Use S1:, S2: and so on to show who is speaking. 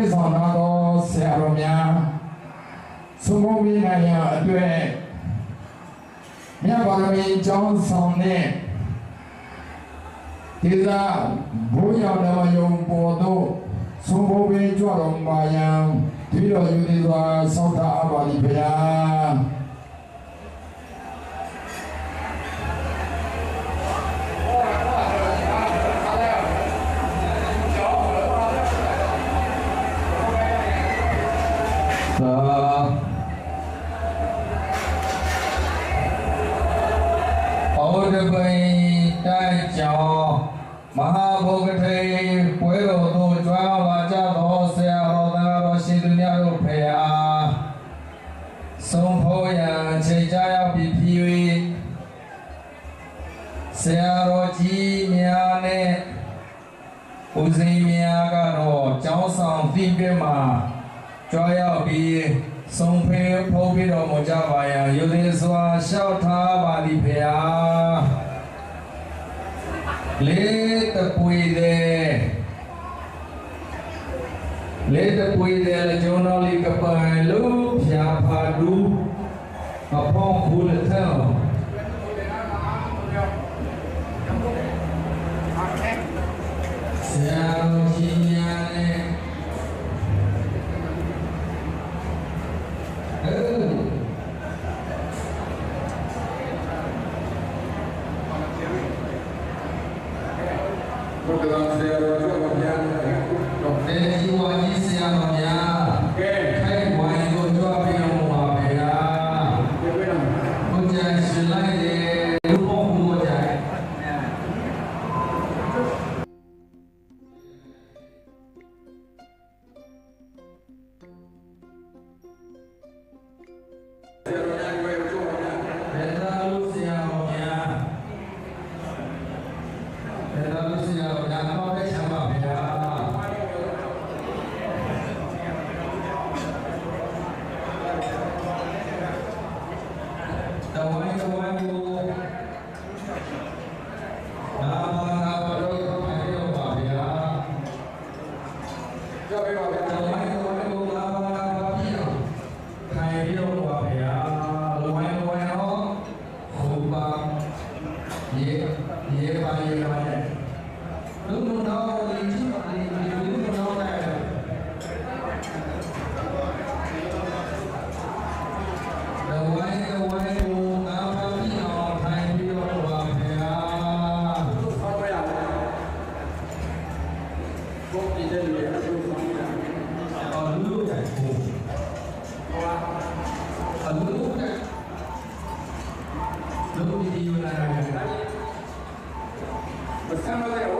S1: တွေ့ဆောင်လာသောဆရာတော်များသုံးမမိနိုင်ရအတွက်မြတ်ဗုဒ္ဓမြတ်ကျောင်းဆောင်နဲ့ဒေသဘိုးရောင်ဓမ္မယုံပေါ်သို့သုံးဖို့ပင်ကြွတော်မှာယံတိတော်ယူသည်စွာဆောက်တာအပါလိဗျာ ပိတိုက်ကြောင်းမဟာဘုဂထေပွဲတော်သို့ကြွားပါကြသောဆရာတော်သားတော်ရှင်သူများတို့ဖေဟာဆုံးဖို့ရန်ချိန်
S2: ကြရောက်ပြီးဖြစ်၍ဆရာတော်ကြီးများနဲ့ဦးစင်းများကတော့ကျောင်းဆောင်ပြည့်ပြည့်မှာကြွားရောက်ပြီးဆုံးဖေးဖို့ပြတော်မူကြပါရန်ယုံကြည်စွာလျှောက်ထားပါသည်ဖေဟာ လေးတပွေတဲ့လေးတပွေတဲ့လေကျွန်တော်လေးကပိုင်လို့ဖြာဖာဒူအဖောင်းခုလက်ထောင်းဆရာ 男性は Dobrý den, dobrý den. Dostanete.